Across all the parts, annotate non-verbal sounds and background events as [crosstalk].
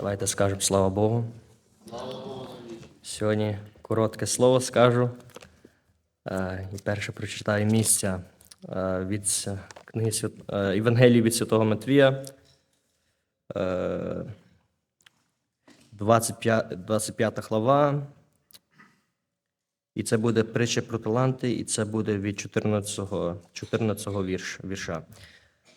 Давайте скажемо слава Богу. Сьогодні коротке слово скажу. Е, І перше прочитаю місця е, від книги е, Євангелії від Святого Матвія. Е, 25, 25 глава. І це буде притча про таланти, і це буде від 14, 14 вірш, вірша.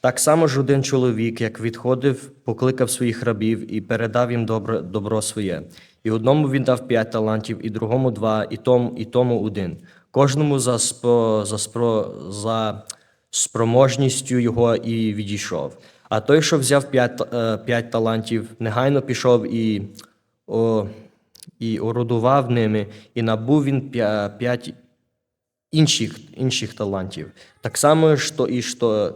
Так само ж один чоловік, як відходив, покликав своїх рабів і передав їм добро, добро своє. І одному він дав п'ять талантів, і другому два, і тому, і тому один. Кожному за, спо, за, спро, за спроможністю його і відійшов. А той, що взяв п'ять, е, п'ять талантів, негайно пішов і, о, і орудував ними, і набув він п'ять інших, інших талантів. Так само ж то і що,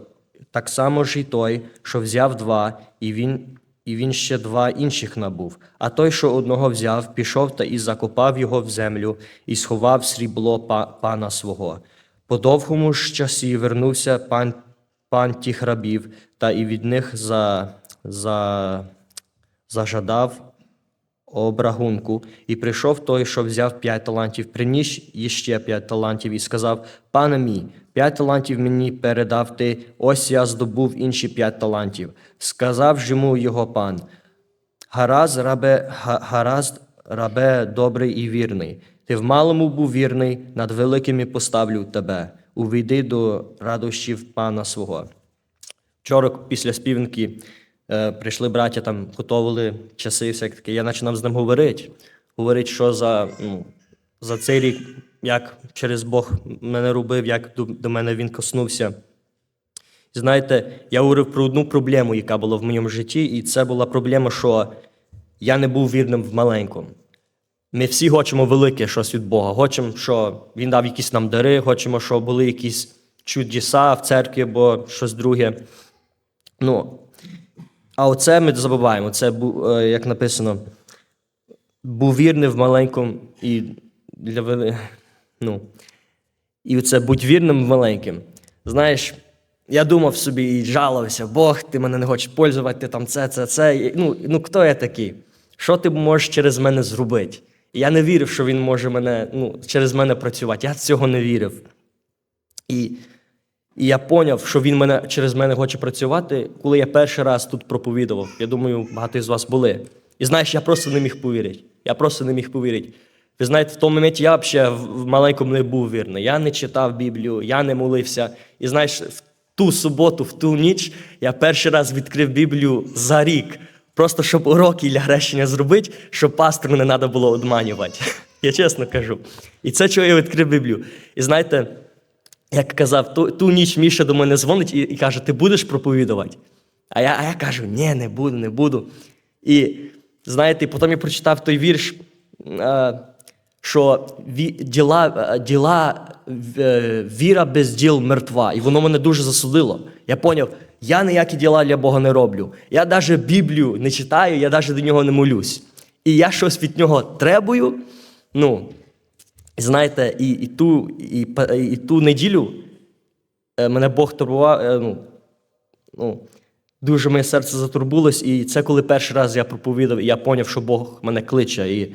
так само ж і той, що взяв два, і він, і він ще два інших набув. А той, що одного взяв, пішов та і закопав його в землю, і сховав срібло пана свого. По довгому ж часі вернувся пан, пан тих рабів, та і від них за, за, зажадав обрагунку, і прийшов той, що взяв п'ять талантів, приніс іще п'ять талантів і сказав: Пане мій, п'ять талантів мені передав ти, ось я здобув інші п'ять талантів. Сказав ж йому його пан: Гаразд, рабе, гаразд, рабе добрий і вірний. Ти в малому був вірний, над великими поставлю тебе. Увійди до радощів пана свого. Вчора після співанки е, прийшли браття, там готували часи, все таке. Я починав з ним говорити. Говорити, що за, ну, за цей рік, як через Бог мене робив, як до, до мене він коснувся. І знаєте, я говорив про одну проблему, яка була в моєму житті, і це була проблема, що я не був вірним в маленькому. Ми всі хочемо велике щось від Бога. Хочемо, що Він дав якісь нам дари, хочемо, щоб були якісь чудеса в церкві або щось друге. Ну, а оце ми забуваємо. Це, е, як написано, був вірний в маленькому і для вели... [laughs] ну, і це будь вірним в маленьким. Знаєш, я думав собі і жалувався, Бог, ти мене не хочеш пользувати, ти там це, це, це. Ну, ну хто я такий? Що ти можеш через мене зробити? Я не вірив, що він може мене, ну, через мене працювати. Я цього не вірив. І, і я поняв, що він мене через мене хоче працювати, коли я перший раз тут проповідував. Я думаю, багато з вас були. І знаєш, я просто не міг повірити. Я просто не міг повірити. Ви знаєте, в тому моменті я взагалі в маленькому не був вірний. Я не читав Біблію, я не молився. І знаєш, в ту суботу, в ту ніч я перший раз відкрив Біблію за рік. Просто щоб уроки для хрещення зробити, щоб пастору не треба було обманювати. [laughs] Я чесно кажу. І це чого я відкрив Біблію. І знаєте, як казав, ту, ту ніч Міша до мене дзвонить і, і каже: Ти будеш проповідувати? А я, а я кажу, ні, не буду, не буду. І знаєте, потім я прочитав той вірш, е, що діла, е, діла е, віра без діл мертва. І воно мене дуже засудило. Я поняв, я ніякі діла для Бога не роблю. Я навіть Біблію не читаю, я навіть до нього не молюсь. І я щось від нього требую. Ну, знаєте, і, і, ту, і, і ту неділю е, мене Бог турбував. е, Ну, ну, дуже моє серце затурбулось, і це коли перший раз я проповідав, і я зрозумів, що Бог мене кличе. І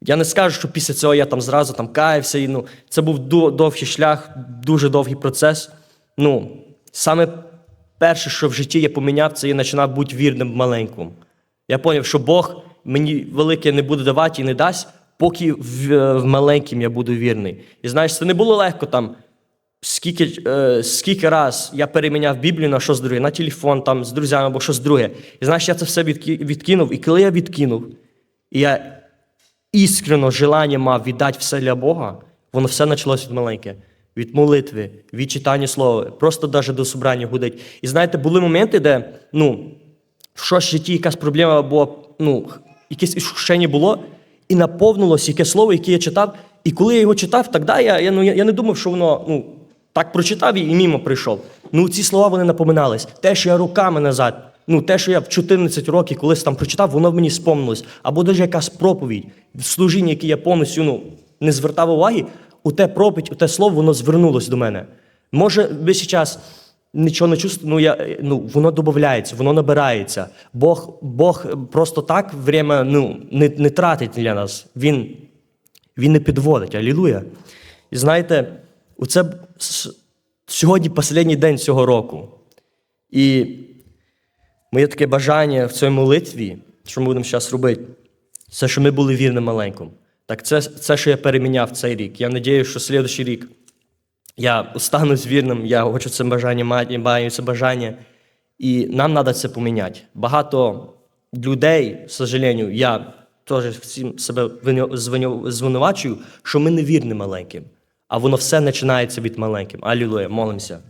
я не скажу, що після цього я там зразу там каявся. І, ну, це був довгий шлях, дуже довгий процес. Ну, саме перше, що в житті я поміняв, це я починав бути вірним в маленькому. Я зрозумів, що Бог мені велике не буде давати і не дасть, поки в, в маленьким я буду вірний. І знаєш, це не було легко там. Скільки, е, скільки раз я переміняв Біблію на щось друге, на телефон, там, з друзями або щось друге. І знаєш, я це все відкинув. І коли я відкинув, і я іскрено желання мав віддати все для Бога, воно все почалося від маленьке. Від молитви, від читання слова, просто навіть до собрання гудить. І знаєте, були моменти, де ну, в щось в житті якась проблема або ну, якесь іскушення було, і наповнилось яке слово, яке я читав. І коли я його читав, тоді я, я, ну, я, не думав, що воно ну, так прочитав і, мимо прийшов. Ну, ці слова вони напоминались. Те, що я руками назад, ну, те, що я в 14 років колись там прочитав, воно мені спомнилось. Або навіть якась проповідь, служіння, яке я повністю ну, не звертав уваги, у те проповідь, у те слово, воно звернулось до мене. Може, ви зараз нічого не чувствую, ну, я, ну, воно додається, воно набирається. Бог, Бог просто так время ну, не, не тратить для нас. Він, він не підводить. Алілуя. І знаєте, оце сьогодні останній день цього року. І моє таке бажання в цій молитві, що ми будемо зараз робити, це, що ми були вірним маленьким. Так це, це, що я переміняв цей рік. Я сподіваюся, що слідуючий рік я останусь вірним, я хочу це бажання мати, маю це бажання. І нам треба це поміняти. Багато людей, к сожалению, я теж всім себе звинувачую, що ми не вірні маленьким. А воно все починається від маленьким. Алілуя, молимося.